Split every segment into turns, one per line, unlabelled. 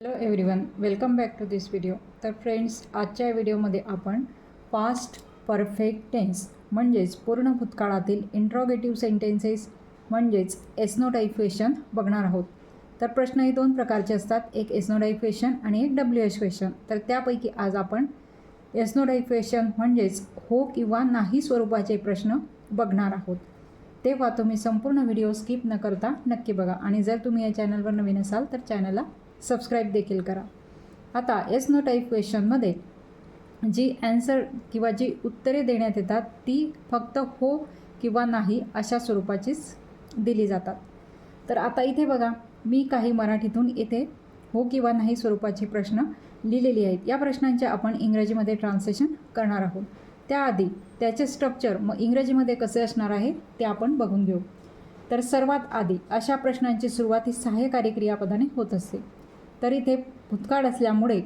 Hello everyone welcome back to this video तर friends आजच्या व्हिडिओमध्ये आपण पास्ट परफेक्ट टेन्स म्हणजेच पूर्ण भूतकाळातील इंट्रॉगेटिव्ह सेंटेन्सेस म्हणजेच एस्नोटाईप बघणार आहोत. तर प्रश्न हे दोन प्रकारचे असतात एक एस्नोटाईप आणि एक डब्ल्यू एच क्वेशन तर त्यापैकी आज आपण एस्नोटाईप म्हणजेच हो किंवा नाही स्वरूपाचे प्रश्न बघणार आहोत. तेव्हा तुम्ही संपूर्ण व्हिडिओ स्किप न करता नक्की बघा. आणि जर तुम्ही या चॅनलवर नवीन असाल तर चॅनलला सबस्क्राईब देखील करा. आता एस नो टाईप क्वेश्चनमध्ये जी ॲन्सर किंवा जी उत्तरे देण्यात येतात ती फक्त हो किंवा नाही अशा स्वरूपाचीच दिली जातात. तर आता इथे बघा मी काही मराठीतून इथे हो किंवा नाही स्वरूपाचे प्रश्न लिहिलेली आहेत. या प्रश्नांचे आपण इंग्रजीमध्ये ट्रान्सलेशन करणार आहोत. त्याआधी त्याचे स्ट्रक्चर मग इंग्रजीमध्ये कसे असणार आहे ते आपण बघून घेऊ. तर सर्वात आधी अशा प्रश्नांची सुरुवात ही सहाय्यकारी क्रियापदाने होत असते. तर इथे भूतकाळ असल्यामुळे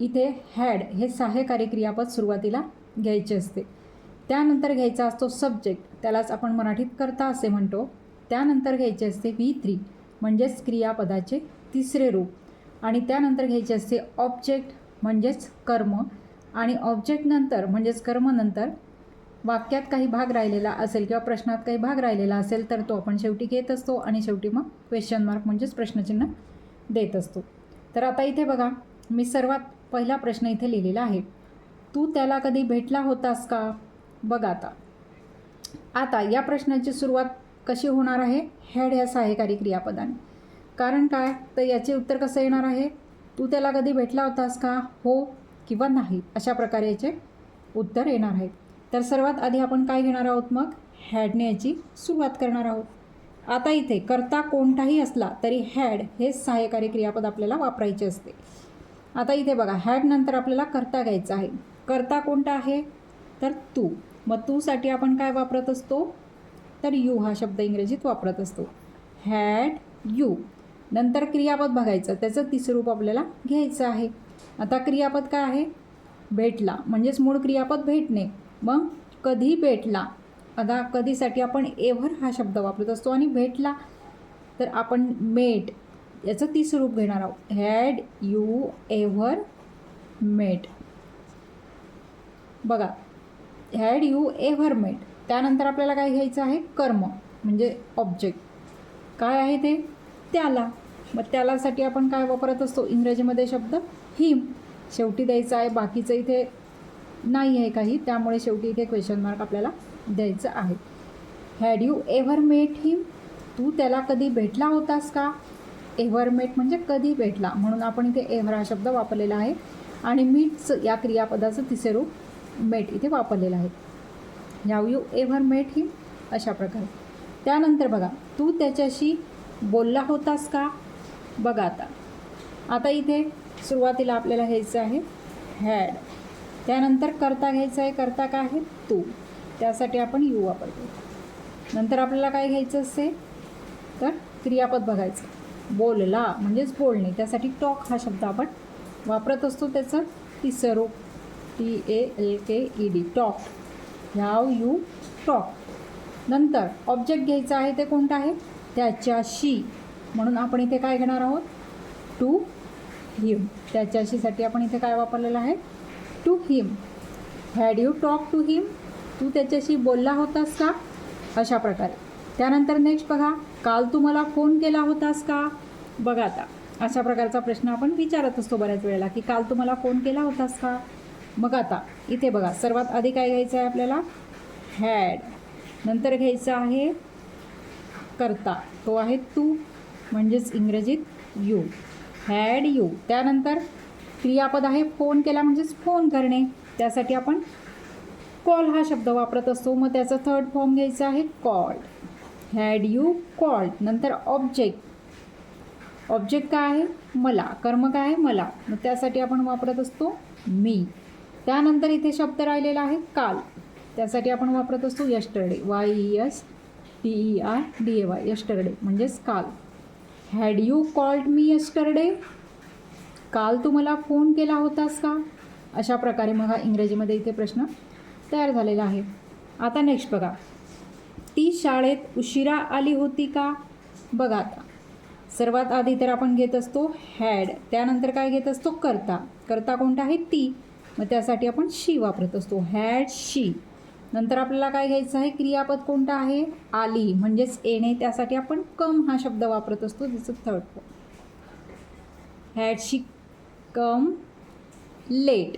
इथे हॅड हे सहाय्यकारी क्रियापद सुरुवातीला घ्यायचे असते. त्यानंतर घ्यायचा असतो सब्जेक्ट त्यालाच आपण मराठीत करता असे म्हणतो. त्यानंतर घ्यायचे असते व्ही थ्री म्हणजेच क्रियापदाचे तिसरे रूप. आणि त्यानंतर घ्यायचे असते ऑब्जेक्ट म्हणजेच कर्म. आणि ऑब्जेक्टनंतर म्हणजेच कर्मनंतर वाक्यात काही भाग राहिलेला असेल किंवा प्रश्नात काही भाग राहिलेला असेल तर तो आपण शेवटी घेत असतो आणि शेवटी मग क्वेश्चन मार्क म्हणजेच प्रश्नचिन्ह देत असतो. तर आता इथे बघा मी सर्वात पहिला प्रश्न इथे लिहिलेला आहे. तू त्याला कधी भेटला होतास का? बघा आता. आता या प्रश्नाची सुरुवात कशी होणार आहे? हॅड ह्या सहाय्यकारी क्रियापदाने. कारण काय? तर याचे उत्तर कसं येणार आहे? तू त्याला कधी भेटला होतास का? हो किंवा नाही? अशा प्रकारे याचे उत्तर येणार आहे. तर सर्वात आधी आपण काय घेणार आहोत मग? हॅडने याची सुरुवात करणार आहोत. आता इथे कर्ता कोणताही असला तरी हॅड हे सहाय्यकारी क्रियापद आपल्याला वापरायचे असते. आता इथे बघा हॅड नंतर आपल्याला कर्ता घ्यायचा आहे. कर्ता कोणता आहे? तर तू. मग तूसाठी आपण काय वापरत असतो? तर यू हा शब्द इंग्रजीत वापरत असतो. हॅड यू नंतर क्रियापद बघायचं त्याचं तिसरं रूप आपल्याला घ्यायचं आहे. आता क्रियापद काय आहे? भेटला. म्हणजेच मूळ क्रियापद भेटणे. मग कधी भेटला? आता कधीसाठी आपण एव्हर हा शब्द वापरत असतो आणि भेटला तर आपण मेट याचं तीस रूप घेणार आहोत. हॅड यू एव्हर मेट बघा हॅड यू एव्हर मेट त्यानंतर आपल्याला काय घ्यायचं आहे? कर्म म्हणजे ऑब्जेक्ट काय आहे ते? त्याला. मग त्यालासाठी आपण काय वापरत असतो? इंग्रजीमध्ये शब्द हिम शेवटी द्यायचं आहे बाकीचं इथे नाही आहे काही. त्यामुळे शेवटी इथे क्वेश्चन मार्क आपल्याला द्यायचं आहे. Had you ever met him तू त्याला कधी भेटला होतास का? एव्हर मेट म्हणजे कधी भेटला? म्हणून आपण इथे एव्हर हा शब्द वापरलेला आहे. आणि मीट्स या क्रियापदाचं तिसरे रूप मेट इथे वापरलेलं आहे. Have you ever met him अशा प्रकारे. त्यानंतर बघा तू त्याच्याशी बोलला होतास का? बघा आता. आता इथे सुरुवातीला आपल्याला घ्यायचं आहे. हॅड त्यानंतर करता घ्यायचं आहे करता काय आहे? तू. त्यासाठी आपण यू वापरतो. नंतर आपल्याला काय घ्यायचं असते? तर क्रियापद बघायचं. बोलला म्हणजेच बोलणे. त्यासाठी टॉक हा शब्द आपण वापरत असतो त्याचं. तिसरं सरो T A L K E D talk. Have you talk. नंतर ऑब्जेक्ट घ्यायचं आहे ते कोणतं आहे? त्याच्याशी. म्हणून आपण इथे काय घेणार आहोत? टू. हिम. त्याच्याशीसाठी आपण इथे काय वापरलेलं आहे? To him had you talk to him तू त्याच्याशी बोलला होतास का? अशा प्रकारे. त्यानंतर नेक्स्ट बघा काल तू मला फोन केला होतास का? बघा आता. अशा प्रकारचा प्रश्न आपण विचारत असतो बऱ्याच वेळेला की काल तू मला फोन केला होतास का? मग आता इथे बघा सर्वात आधी काय घ्यायचं आहे आपल्याला? हॅड नंतर घ्यायचं आहे करता. तो आहे तू म्हणजेच इंग्रजीत यू हॅड यू त्यानंतर क्रियापद आहे फोन केला म्हणजेच फोन करणे. त्यासाठी आपण कॉल हा शब्द वापरत असतो. मग त्याचा थर्ड फॉर्म घ्यायचा आहे कॉल्ड हॅड यू कॉल्ड नंतर ऑब्जेक्ट ऑब्जेक्ट काय आहे? मला. कर्म काय आहे? मला. मग त्यासाठी आपण वापरत असतो मी. त्यानंतर इथे शब्द राहिलेला आहे काल. त्यासाठी आपण वापरत असतो yesterday Y E S T E R D A Y yesterday म्हणजेच काल. Had you called me yesterday काल तू मला फोन केला होतास का? अशा प्रकारे मग हा इंग्रजीमध्ये इथे प्रश्न तयार झालेला आहे. आता नेक्स्ट बघा. ती शाळेत उशिरा आली होती का? बघा आता. सर्वात आधी तर आपण घेत असतो हॅड त्यानंतर काय घेत असतो? करता. करता कोणता आहे? ती. मग त्यासाठी आपण शी वापरत असतो. हॅड शी नंतर आपल्याला काय घ्यायचं आहे? क्रियापद कोणता आहे? आली. म्हणजेच येणे. त्यासाठी आपण कम हा शब्द वापरत असतो. जसं third had she come late.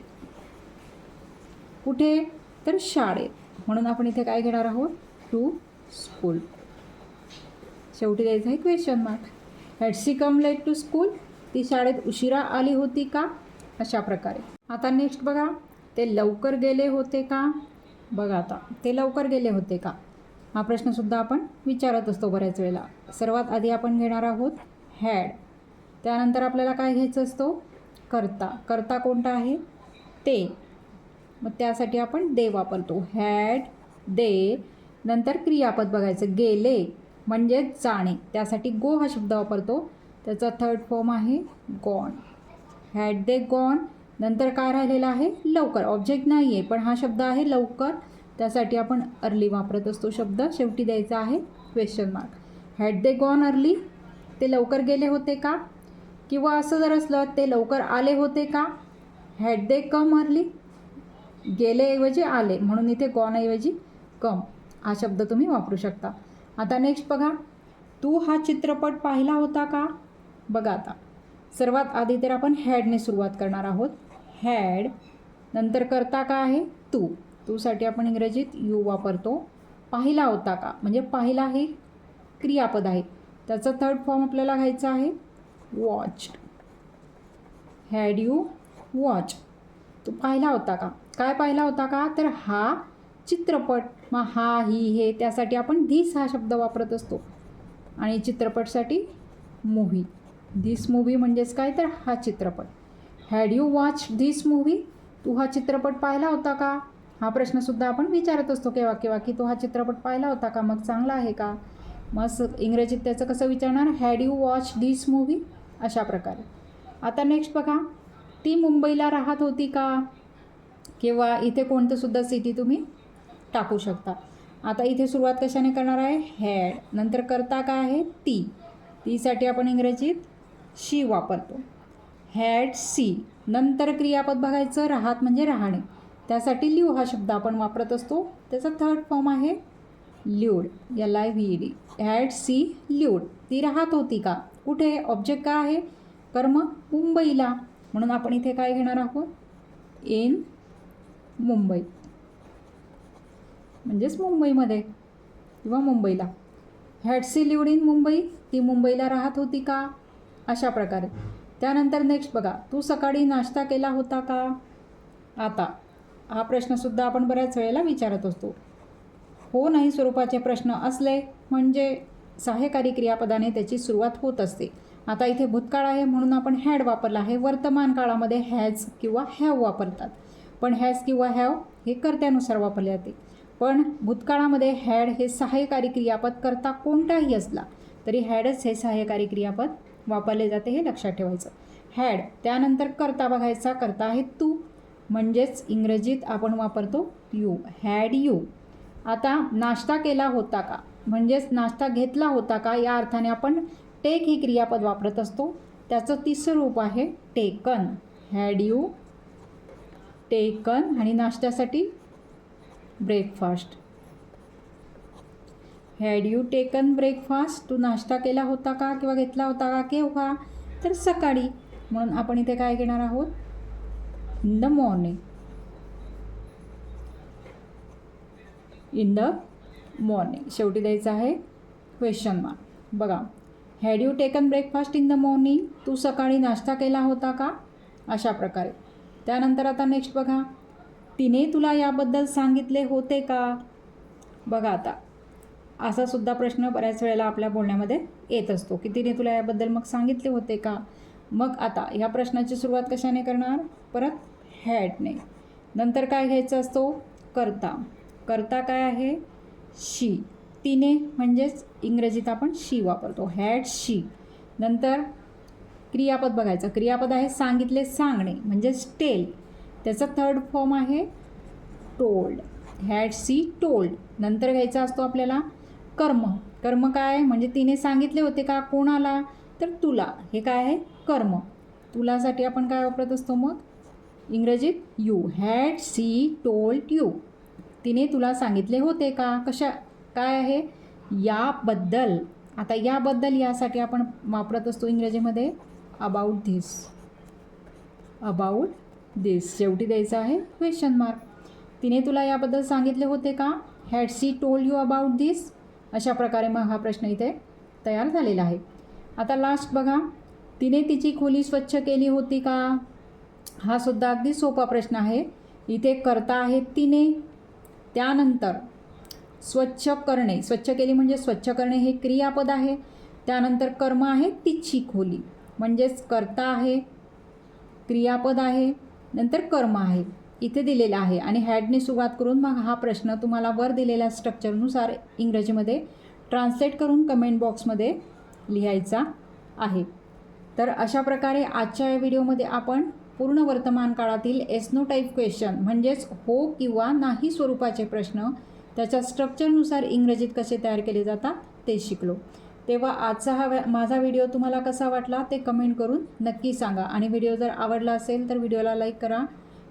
कुठे? तर शाळेत. म्हणून आपण इथे काय घेणार आहोत? To school. शेवटी द्यायचं आहे question mark had she come late to school. ती शाळेत उशिरा आली होती का? अशा प्रकारे. आता नेक्स्ट बघा. ते लवकर गेले होते का? बघा आता. ते लवकर गेले होते का? हा प्रश्नसुद्धा आपण विचारत असतो बऱ्याच वेळेला. सर्वात आधी आपण घेणार आहोत हॅड त्यानंतर आपल्याला काय घ्यायचं असतो? करता. करता कोणता आहे? ते. मग त्यासाठी आपण दे वापरतो. Had they. नंतर क्रियापद बघायचं. गेले म्हणजे जाणे. त्यासाठी गो हा शब्द वापरतो. त्याचा थर्ड फॉर्म आहे गॉन हॅड दे गॉन नंतर काय राहिलेलं आहे? लवकर. ऑब्जेक्ट नाही आहे पण हा शब्द आहे लवकर. त्यासाठी आपण अर्ली वापरत असतो शब्द. शेवटी द्यायचा आहे question mark had they gone early ते लवकर गेले होते का? किंवा असं जर असलं ते लवकर आले होते का? हॅड दे कम अर्ली गेलेऐवजी आले म्हणून इथे गॉनऐवजी कम हा शब्द तुम्ही वापरू शकता. आता नेक्स्ट बघा. तू हा चित्रपट पाहिला होता का? बघा आता. सर्वात आधी तर आपण हॅडने सुरुवात करणार आहोत. हॅड नंतर करता का आहे? तू. तूसाठी आपण इंग्रजीत यू वापरतो. पाहिला होता का? म्हणजे पाहिला हे क्रियापद आहे. त्याचा थर्ड फॉर्म आपल्याला घ्यायचा आहे. वॉच हॅड यू वॉच तू पाहिला होता का? काय पाहिला होता का? तर हा चित्रपट मग हा ही हे त्यासाठी आपण धिस हा शब्द वापरत असतो. आणि चित्रपटसाठी मूव्ही धिस मूव्ही म्हणजेच काय? तर हा चित्रपट. Had you watch this movie तू हा चित्रपट पाहिला होता का? हा प्रश्नसुद्धा आपण विचारत असतो केव्हा केव्हा की तो हा चित्रपट पाहिला होता का? मग चांगला आहे का? मग स- इंग्रजीत त्याचं कसं विचारणार? Had you watch this movie अशा प्रकारे. आता नेक्स्ट बघा. ती मुंबईला राहत होती का? किंवा इथे कोणतंसुद्धा सिटी तुम्ही टाकू शकता. आता इथे सुरुवात कशाने करणार आहे? हॅड नंतर करता काय आहे? ती. तीसाठी आपण इंग्रजीत शी वापरतो. Had she. नंतर क्रियापद बघायचं राहत म्हणजे राहणे. त्यासाठी लिव हा शब्द आपण वापरत असतो. त्याचा थर्ड फॉर्म आहे ल्यूड याला I V D had she. Lived ती राहत होती का? कुठे ऑब्जेक्ट काय आहे? कर्म मुंबईला. म्हणून आपण इथे काय घेणार आहोत? इन मुंबई. म्हणजेच मुंबईमध्ये किंवा मुंबईला. Had she lived in Mumbai? ती मुंबईला राहत होती का? अशा प्रकारे. त्यानंतर नेक्स्ट बघा. तू सकाळी नाश्ता केला होता का? आता. हा प्रश्नसुद्धा आपण बऱ्याच वेळेला विचारत असतो. हो नाही स्वरूपाचे प्रश्न असले म्हणजे सहाय्यकारी क्रियापदाने त्याची सुरुवात होत असते. आता इथे भूतकाळ आहे म्हणून आपण हॅड वापरला आहे. वर्तमान काळामध्ये हॅज किंवा हॅव वापरतात. पण हॅज किंवा हॅव हे कर्त्यानुसार वापरले जाते. पण भूतकाळामध्ये हॅड हे सहाय्यकारी क्रियापद करता कोणताही असला तरी हॅडच हे सहाय्यकारी क्रियापद वापरले जाते हे लक्षात ठेवायचं. हॅड त्यानंतर करता बघायचा. करता आहे तू. म्हणजेच इंग्रजीत आपण वापरतो यू हॅड यू आता नाश्ता केला होता का? म्हणजेच नाश्ता घेतला होता का या अर्थाने आपण टेक ही क्रियापद वापरत असतो. त्याचं तिसरं रूप आहे टेकन हॅड यू टेकन आणि नाश्त्यासाठी breakfast had you taken breakfast तू नाश्ता केला होता का किंवा घेतला होता का केव्हा? तर सकाळी. म्हणून आपण इथे काय घेणार आहोत? In the morning in the morning शेवटी द्यायचं आहे क्वेश्चन मार्क बघा had you taken breakfast in the morning तू सकाळी नाश्ता केला होता का? अशा प्रकारे. त्यानंतर आता नेक्स्ट बघा. तिने तुला याबद्दल सांगितले होते का? बघा आता. असा सुद्धा प्रश्न बऱ्याच वेळेला आपल्या बोलण्यामध्ये येत असतो की तिने तुला याबद्दल मग सांगितले होते का? मग आता ह्या प्रश्नाची सुरुवात कशाने करणार? परत हॅडने नंतर काय घ्यायचं असतो? करता. करता काय आहे? शी. तिने म्हणजेच इंग्रजीत आपण शी वापरतो. हॅड शी नंतर क्रियापद बघायचं. क्रियापद आहे सांगितले सांगणे म्हणजेच टेल त्याचा थर्ड फॉर्म आहे टोल्ड हॅड सी टोल्ड नंतर घ्यायचा असतो आपल्याला कर्म. कर्म काय? म्हणजे तिने सांगितले होते का कोणाला? तर तुला. हे काय आहे? कर्म. तुलासाठी आपण काय वापरत असतो मग? इंग्रजीत you had she told you तिने तुला सांगितले होते का? कशा काय आहे? याबद्दल. आता याबद्दल यासाठी आपण वापरत असतो इंग्रजीमध्ये अबाउट धिस अबाउट दिस शेवटी द्यायचं आहे क्वेश्चन मार्क तिने तुला याबद्दल सांगितले होते का? Had she told you about this अशा प्रकारे मग हा प्रश्न इथे तयार झालेला आहे. आता लास्ट बघा. तिने तिची खोली स्वच्छ केली होती का? हा सुद्धा अगदी सोपा प्रश्न आहे. इथे करता आहे तिने. त्यानंतर स्वच्छ करणे स्वच्छ केली म्हणजे स्वच्छ करणे हे क्रियापद आहे. त्यानंतर कर्म आहे तिची खोली म्हणजेच कर्ता आहे क्रियापद आहे नंतर कर्म आहे. इथे दिलेलं आहे. आणि हॅडने सुरुवात करून मग हा प्रश्न तुम्हाला वर दिलेल्या स्ट्रक्चरनुसार इंग्रजीमध्ये ट्रान्सलेट करून कमेंट बॉक्समध्ये लिहायचा आहे. तर अशा प्रकारे आजच्या या व्हिडिओमध्ये आपण पूर्ण वर्तमान काळातील एस्नो टाईप क्वेश्चन म्हणजेच हो किंवा नाही स्वरूपाचे प्रश्न त्याच्या स्ट्रक्चरनुसार इंग्रजीत कसे तयार केले जातात ते शिकलो. तेव्हा आजचा हा माझा व्हिडिओ तुम्हाला कसा वाटला ते कमेंट करून नक्की सांगा. आणि व्हिडिओ जर आवडला असेल तर व्हिडिओला लाईक करा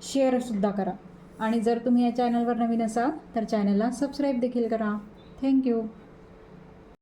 शेअरसुद्धा करा. आणि जर तुम्ही या चॅनलवर नवीन असाल तर चॅनलला सबस्क्राईब देखील करा. थँक्यू